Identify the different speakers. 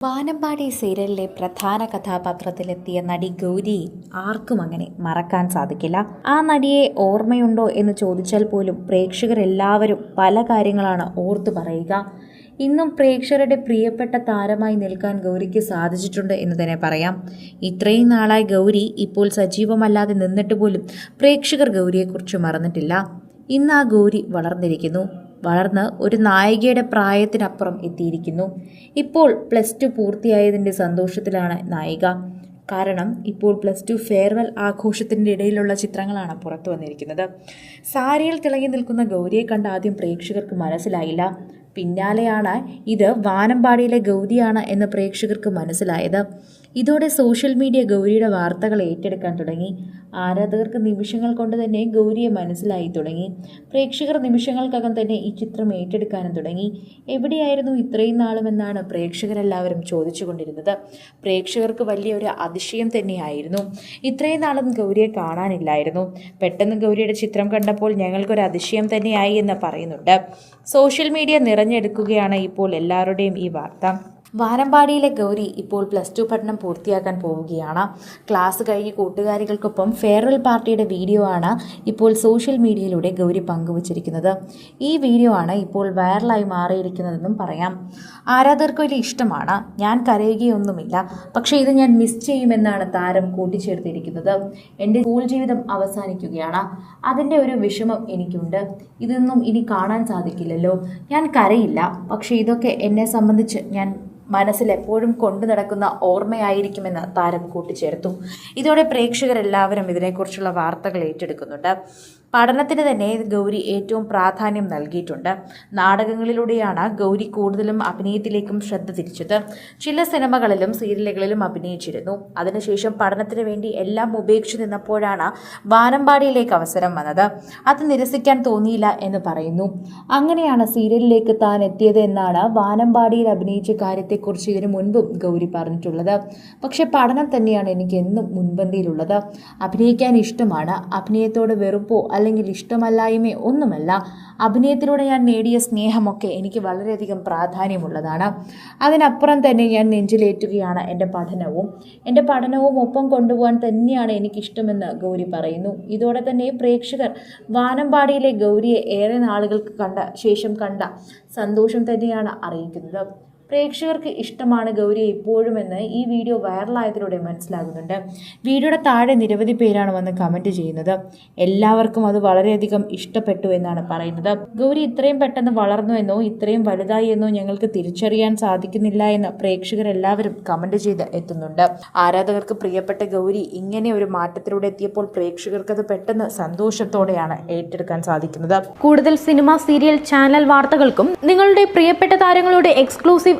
Speaker 1: വാനമ്പാടി സീരിയലിലെ പ്രധാന കഥാപാത്രത്തിലെത്തിയ നടി ഗൗരി ആർക്കും അങ്ങനെ മറക്കാൻ സാധിക്കില്ല. ആ നടിയെ ഓർമ്മയുണ്ടോ എന്ന് ചോദിച്ചാൽ പോലും പ്രേക്ഷകരെല്ലാവരും പല കാര്യങ്ങളാണ് ഓർത്തു പറയുക. ഇന്നും പ്രേക്ഷകരുടെ പ്രിയപ്പെട്ട താരമായി നിൽക്കാൻ ഗൗരിക്ക് സാധിച്ചിട്ടുണ്ട് എന്ന് തന്നെ പറയാം. ഇത്രയും നാളായി ഗൗരി ഇപ്പോൾ സജീവമല്ലാതെ നിന്നിട്ട് പോലും പ്രേക്ഷകർ ഗൗരിയെക്കുറിച്ച് മറന്നിട്ടില്ല. ഇന്ന് ആ ഗൗരി വളർന്നിരിക്കുന്നു. വളർന്ന് ഒരു നായികയുടെ പ്രായത്തിനപ്പുറം എത്തിയിരിക്കുന്നു. ഇപ്പോൾ പ്ലസ് ടു പൂർത്തിയായതിന്റെ സന്തോഷത്തിലാണ് നായിക. കാരണം ഇപ്പോൾ പ്ലസ് ടു ഫെയർവെൽ ആഘോഷത്തിന്റെ ഇടയിലുള്ള ചിത്രങ്ങളാണ് പുറത്തു വന്നിരിക്കുന്നത്. സാരിയിൽ തിളങ്ങി നിൽക്കുന്ന ഗൗരിയെ കണ്ട ആദ്യം പ്രേക്ഷകർക്ക് മനസ്സിലായില്ല. പിന്നാലെയാണ് ഇത് വാനമ്പാടിയിലെ ഗൗരിയാണ് എന്ന് പ്രേക്ഷകർക്ക് മനസ്സിലായത്. ഇതോടെ സോഷ്യൽ മീഡിയ ഗൗരിയുടെ വാർത്തകൾ ഏറ്റെടുക്കാൻ തുടങ്ങി. ആരാധകർക്ക് നിമിഷങ്ങൾ കൊണ്ട് തന്നെ ഗൗരിയെ മനസ്സിലായി തുടങ്ങി. പ്രേക്ഷകർ നിമിഷങ്ങൾക്കകം തന്നെ ഈ ചിത്രം ഏറ്റെടുക്കാനും തുടങ്ങി. എവിടെയായിരുന്നു ഇത്രയും നാളുമെന്നാണ് പ്രേക്ഷകരെല്ലാവരും ചോദിച്ചുകൊണ്ടിരുന്നത്. പ്രേക്ഷകർക്ക് വലിയൊരു അതിശയം തന്നെയായിരുന്നു. ഇത്രയും നാളും ഗൗരിയെ കാണാനില്ലായിരുന്നു. പെട്ടെന്ന് ഗൗരിയുടെ ചിത്രം കണ്ടപ്പോൾ ഞങ്ങൾക്കൊരു അതിശയം തന്നെയായി എന്ന് പറയുന്നുണ്ട്. സോഷ്യൽ മീഡിയ നിറഞ്ഞെടുക്കുകയാണ് ഇപ്പോൾ എല്ലാവരുടെയും ഈ വാർത്ത. വാനമ്പാടിയിലെ ഗൗരി ഇപ്പോൾ പ്ലസ് ടു പഠനം പൂർത്തിയാക്കാൻ പോവുകയാണ്. ക്ലാസ് കഴിഞ്ഞ് കൂട്ടുകാരികൾക്കൊപ്പം ഫെയർവെൽ പാർട്ടിയുടെ വീഡിയോ ആണ് ഇപ്പോൾ സോഷ്യൽ മീഡിയയിലൂടെ ഗൗരി പങ്കുവച്ചിരിക്കുന്നത്. ഈ വീഡിയോ ആണ് ഇപ്പോൾ വൈറലായി മാറിയിരിക്കുന്നതെന്നും പറയാം. ആരാധകർക്ക് വലിയ ഇഷ്ടമാണ്. ഞാൻ കരയുകയൊന്നുമില്ല. പക്ഷേ ഇത് ഞാൻ മിസ് ചെയ്യുമെന്നാണ് താരം കൂട്ടിച്ചേർത്തിരിക്കുന്നത്. എന്റെ സ്കൂൾ ജീവിതം അവസാനിക്കുകയാണ്. അതിന്റെ ഒരു വിഷമം എനിക്കുണ്ട്. ഇതൊന്നും ഇനി കാണാൻ സാധിക്കില്ലല്ലോ. ഞാൻ കരയില്ല. പക്ഷേ ഇതൊക്കെ എന്നെ സംബന്ധിച്ച് ഞാൻ മനസ്സിൽ എപ്പോഴും കൊണ്ടു നടക്കുന്ന ഓർമ്മയായിരിക്കുമെന്ന് താരം കൂട്ടിച്ചേർത്തു. ഇതോടെ പ്രേക്ഷകരെല്ലാവരും ഇതിനെക്കുറിച്ചുള്ള വാർത്തകൾ ഏറ്റെടുക്കുന്നുണ്ട്. പഠനത്തിന് തന്നെ ഗൗരി ഏറ്റവും പ്രാധാന്യം നൽകിയിട്ടുണ്ട്. നാടകങ്ങളിലൂടെയാണ് ഗൗരി കൂടുതലും അഭിനയത്തിലേക്കും ശ്രദ്ധ തിരിച്ചത്. ചില സിനിമകളിലും സീരിയലുകളിലും അഭിനയിച്ചിരുന്നു. അതിനുശേഷം പഠനത്തിന് വേണ്ടി എല്ലാം ഉപേക്ഷിച്ച് നിന്നപ്പോഴാണ് വാനമ്പാടിയിലേക്ക് അവസരം വന്നത്. അത് നിരസിക്കാൻ തോന്നിയില്ല എന്ന് പറയുന്നു. അങ്ങനെയാണ് സീരിയലിലേക്ക് താൻ എത്തിയത് എന്നാണ് വാനമ്പാടിയിൽ അഭിനയിച്ച കാര്യത്തെക്കുറിച്ച് ഇതിനു മുൻപും ഗൗരി പറഞ്ഞിട്ടുള്ളത്. പക്ഷെ പഠനം തന്നെയാണ് എനിക്ക് എന്നും മുൻപന്തിയിലുള്ളത്. അഭിനയിക്കാൻ ഇഷ്ടമാണ്. അഭിനയത്തോട് വെറുപ്പോ അല്ലെങ്കിൽ ഇഷ്ടമല്ലായ്മയോ ഒന്നുമല്ല. അഭിനയത്തിലൂടെ ഞാൻ നേടിയ സ്നേഹമൊക്കെ എനിക്ക് വളരെയധികം പ്രാധാന്യമുള്ളതാണ്. അതിനപ്പുറം തന്നെ ഞാൻ നെഞ്ചിലേറ്റുകയാണ് എന്റെ പഠനവും. എന്റെ പഠനവും ഒപ്പം കൊണ്ടുപോകാൻ തന്നെയാണ് എനിക്കിഷ്ടമെന്ന് ഗൗരി പറയുന്നു. ഇതോടെ തന്നെ പ്രേക്ഷകർ വാനമ്പാടിയിലെ ഗൗരിയെ ഏറെ നാളുകൾക്ക് കണ്ട ശേഷം കണ്ട സന്തോഷം തന്നെയാണ് അറിയിക്കുന്നത്. പ്രേക്ഷകർക്ക് ഇഷ്ടമാണ് ഗൗരി ഇപ്പോഴുമെന്ന് ഈ വീഡിയോ വൈറലായതിലൂടെ മനസ്സിലാകുന്നുണ്ട്. വീഡിയോയുടെ താഴെ നിരവധി പേരാണ് വന്ന് കമന്റ് ചെയ്യുന്നത്. എല്ലാവർക്കും അത് വളരെയധികം ഇഷ്ടപ്പെട്ടു എന്നാണ് പറയുന്നത്. ഗൗരി ഇത്രയും പെട്ടെന്ന് വളർന്നു എന്നോ ഇത്രയും വലുതായി എന്നോ ഞങ്ങൾക്ക് തിരിച്ചറിയാൻ സാധിക്കുന്നില്ല എന്ന് പ്രേക്ഷകരെല്ലാവരും കമന്റ് ചെയ്ത് എത്തുന്നുണ്ട്. ആരാധകർക്ക് പ്രിയപ്പെട്ട ഗൗരി ഇങ്ങനെ ഒരു മാറ്റത്തിലൂടെ എത്തിയപ്പോൾ പ്രേക്ഷകർക്ക് അത് പെട്ടെന്ന് സന്തോഷത്തോടെയാണ് ഏറ്റെടുക്കാൻ സാധിക്കുന്നത്.
Speaker 2: കൂടുതൽ സിനിമ സീരിയൽ ചാനൽ വാർത്തകൾക്കും നിങ്ങളുടെ പ്രിയപ്പെട്ട താരങ്ങളുടെ എക്സ്ക്ലൂസീവ്